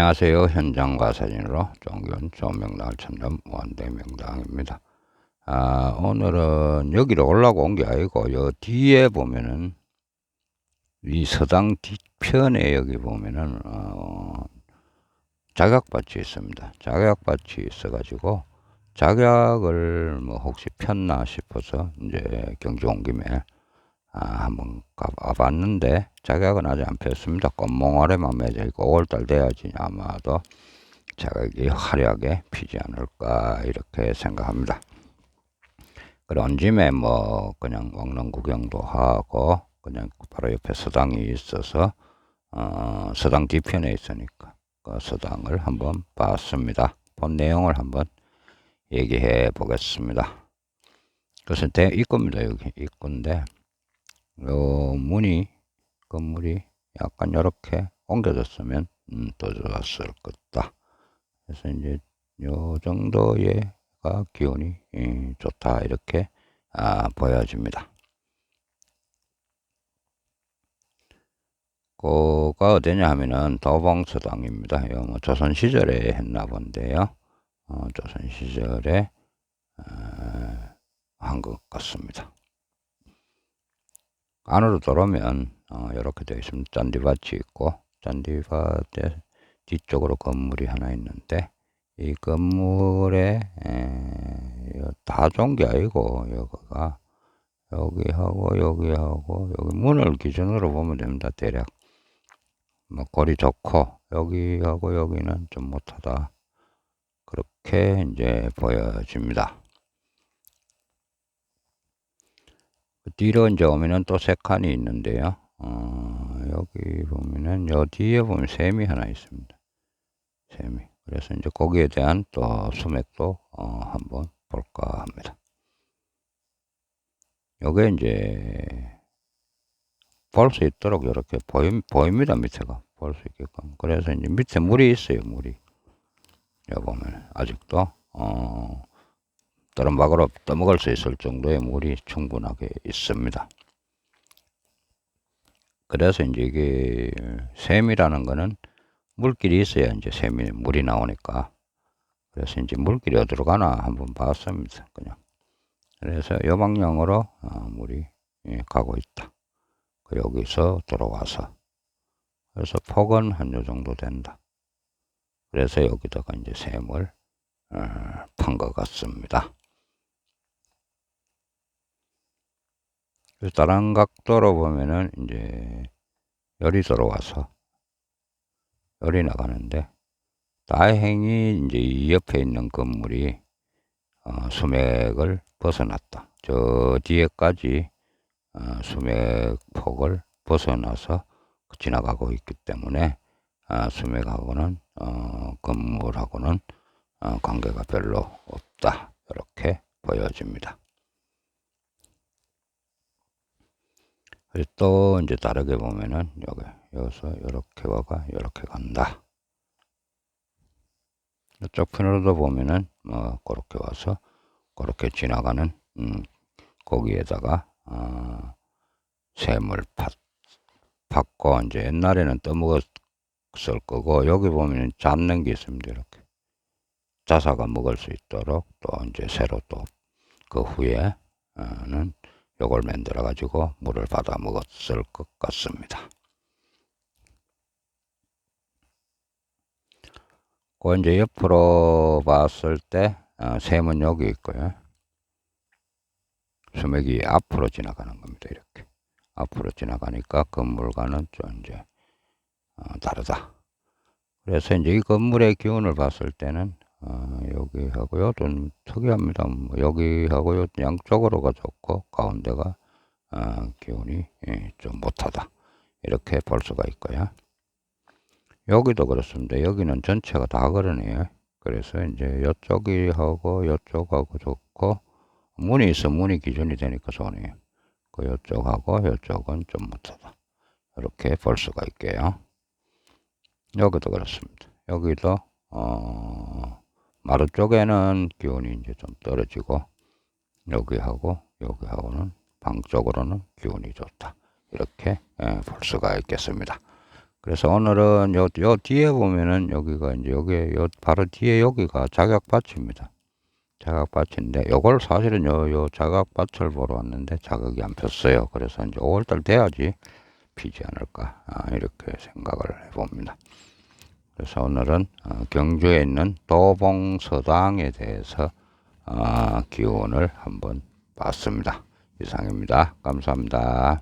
안녕하세요. 현장과 사진으로 종균 조명날 천점 원대명당입니다. 아, 오늘은 여기로 올라고 온 게 아니고 요 뒤에 보면은 이 서당 뒤편에 여기 보면은 어, 작약밭이 있습니다. 작약밭이 있어가지고 작약을 뭐 혹시 폈나 싶어서 이제 경주 온 김에 아, 한번 가봤는데 작약은 아직 안 폈습니다. 꽃몽아래만 맺어 있고 5월달 돼야지 아마도 작약이 화려하게 피지 않을까 이렇게 생각합니다. 그런 짐에 뭐 그냥 먹는 구경도 하고 그냥 바로 옆에 서당이 있어서 어, 서당 뒤편에 있으니까 그 서당을 한번 봤습니다. 본 내용을 한번 얘기해 보겠습니다. 그것은 대 입구입니다. 여기 입구인데 요 문이 건물이 약간 이렇게 옮겨졌으면 음, 더 좋았을 것다. 그래서 이제 요 정도의가 기온이 음, 좋다 이렇게 아, 보여집니다. 그가 어디냐 하면은 도봉서당입니다. 요 뭐 조선 시절에 했나 본데요. 어, 조선 시절에 어, 한것 같습니다. 안으로 들어오면 어, 이렇게 되어 있습니다. 잔디밭이 있고 잔디밭에 뒤쪽으로 건물이 하나 있는데 이 건물에 에, 다 좋은 게 아니고 여기가 여기하고 여기하고 여기 문을 기준으로 보면 됩니다. 대략 뭐 거리 좋고 여기하고 여기는 좀 못하다 그렇게 이제 보여집니다. 뒤로 이제 오면은 또 세 칸이 있는데요. 어, 여기 보면은 여 뒤에 보면 샘이 하나 있습니다. 샘이. 그래서 이제 거기에 대한 또 수맥도 어, 한번 볼까 합니다. 요게 이제 볼 수 있도록 이렇게 보임, 보입니다. 밑에가 볼 수 있게끔. 그래서 이제 밑에 물이 있어요. 물이. 여기 보면 아직도 어, 다른 막으로 떠먹을 수 있을 정도의 물이 충분하게 있습니다. 그래서 이제 이게 샘이라는 거는 물길이 있어야 이제 샘이 물이 나오니까 그래서 이제 물길이 어디로 가나 한번 봤습니다. 그냥 그래서 요 방향으로 어, 물이 예, 가고 있다. 그 여기서 들어와서 그래서 폭은 한 요 정도 된다. 그래서 여기다가 이제 샘을 어, 판것 같습니다. 다른 각도로 보면은 이제 열이 들어와서 열이 나가는데 다행히 이제 이 옆에 있는 건물이 어, 수맥을 벗어났다. 저 뒤에까지 어, 수맥 폭을 벗어나서 지나가고 있기 때문에 어, 수맥하고는 어, 건물하고는 어, 관계가 별로 없다. 이렇게 보여집니다. 또 이제 다르게 보면은 여기 여기서 이렇게 와가 이렇게 간다. 이쪽 편으로도 보면은 뭐 그렇게 와서 그렇게 지나가는 음, 거기에다가 어, 샘을 팠, 팠고 이제 옛날에는 떠먹었을 거고 여기 보면은 잡는 게 있습니다 이렇게 자사가 먹을 수 있도록 또 이제 새로 또 그 후에는 요걸 만들어 가지고 물을 받아 먹었을 것 같습니다. 그 이제 옆으로 봤을 때 어, 샘은 여기 있고요. 수맥이 앞으로 지나가는 겁니다. 이렇게 앞으로 지나가니까 건물과는 좀 이제 어, 다르다. 그래서 이제 이 건물의 기운을 봤을 때는 어, 여기 하고요 좀 특이합니다. 뭐 여기하고요 양쪽으로가 좋고 가운데가 어, 기운이 예, 좀 못하다 이렇게 볼 수가 있고요. 여기도 그렇습니다. 여기는 전체가 다 그러네요. 그래서 이제 이쪽이 하고 이쪽하고 좋고 문이 있어 문이 기준이 되니까 좋네요. 그 이쪽하고 이쪽은 좀 못하다. 이렇게 볼 수가 있게요. 여기도 그렇습니다. 여기도 어, 마루 쪽에는 기온이 이제 좀 떨어지고 여기하고 여기하고는 방 쪽으로는 기온이 좋다. 이렇게 예, 볼 수가 있겠습니다. 그래서 오늘은 요, 요 뒤에 보면은 여기가 이제 여기 요 바로 뒤에 여기가 자각밭입니다. 자각밭인데 요걸 사실은 요, 요 자각밭을 보러 왔는데 자각이 안 폈어요. 그래서 이제 5월달 돼야지 피지 않을까 아, 이렇게 생각을 해봅니다. 그래서 오늘은 어, 경주에 있는 도봉서당에 대해서 어, 기원을 한번 봤습니다. 이상입니다. 감사합니다.